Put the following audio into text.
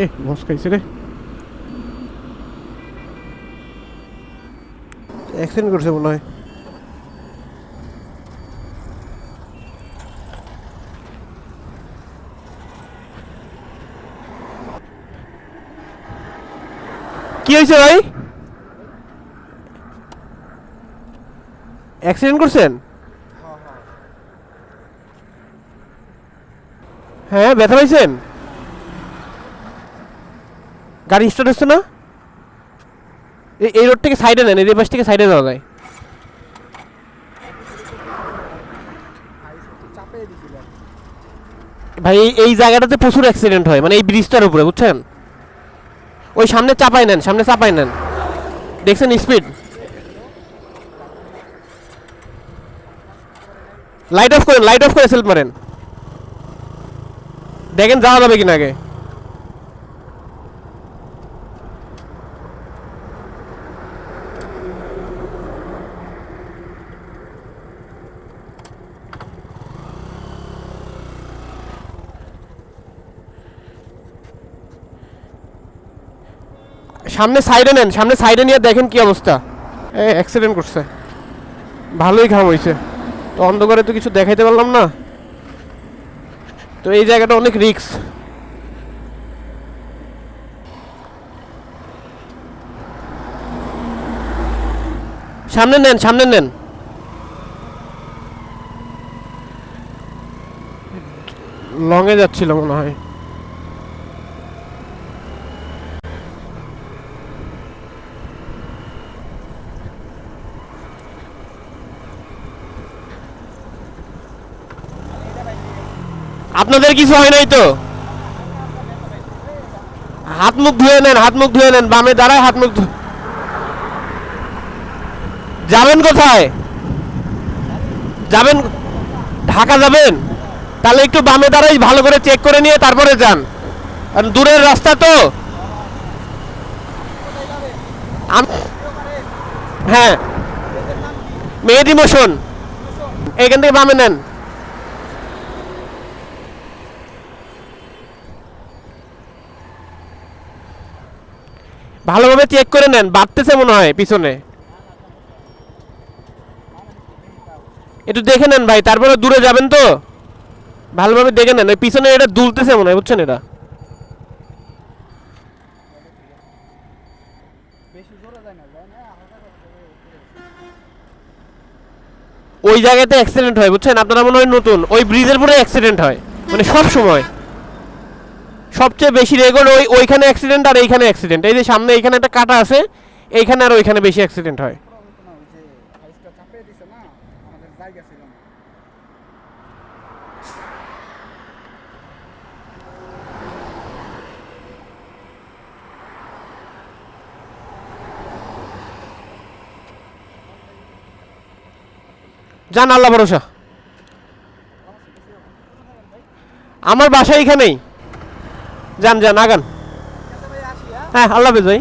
এ বস খাইছে রে। অ্যাক্সিডেন্ট করছে মনে হয়। কি হয়েছে ভাই? অ্যাক্সিডেন্ট করছেন? হ্যাঁ ব্যথা পাইছেন? গাড়ি স্টার্ট হচ্ছে না? এই রোড থেকে সাইডে নেন, এই পাশ থেকে সাইডে যাওয়া যায়। ভাই, এই- জায়গাটাতে প্রচুর অ্যাক্সিডেন্ট হয় মানে এই ব্রিজটার উপরে, বুঝছেন? ওই সামনে চাপাই নেন, সামনে চাপাই নেন। দেখছেন স্পিড লাইট অফ করেন লাইট অফ করে সেলফ মারেন। দেখেন যাওয়া যাবে কিনা আগে। সামনে সাইডে নেন, সামনে সাইডে নিয়ে দেখেন কি অবস্থা। এ অ্যাক্সিডেন্ট করছে। ভালোই ঘাম হয়েছে তো অন্ধকারে তো কিছু দেখাইতে পারলাম না। তো এই জায়গাটা অনেক রিক্স সামনে নেন সামনে নেন। লংয়ে যাচ্ছিল মনে হয়। আপনাদের কিছু হয় নাই তো? হাত মুখ ধুয়ে নেন, হাত মুখ ধুয়ে নেন, বামে দাঁড়ায়, হাত মুখ যাবেন কোথায়? যাবেন ঢাকা যাবেন? তাহলে একটু বামে দাঁড়াই, ভালো করে চেক করে নিয়ে তারপরে যান। দূরের রাস্তা তো। হ্যাঁ। মেহেদি মোশন। এখান থেকে বামে নেন। ভালোভাবে চেক করে নেন, বাড়তেছে মনে হয় পিছনে। একটু দেখে নেন ভাই, তারপরে দূরে যাবেন তো? ভালোভাবে দেখে নেন, ওই পিছনে এটা দুলতেছে মনে হয়, বুঝছেন এটা? ওই জায়গাতে অ্যাক্সিডেন্ট হয়, বুঝছেন? আপনারা মনে হয় নতুন, ওই ব্রিজের পরে অ্যাক্সিডেন্ট হয় মানে সব সময়। সবচেয়ে বেশি রেকর্ড ওই ওইখানে অ্যাক্সিডেন্ট আর এইখানে অ্যাক্সিডেন্ট এই যে সামনে এইখানে একটা কাটা আছে, এইখানে আর ওইখানে বেশি অ্যাক্সিডেন্ট হয়। যান, আল্লাহ ভরসা। আমার বাসা এইখানেই। যান যান আগান। হ্যাঁ আল্লাহ হাফেজ ভাই।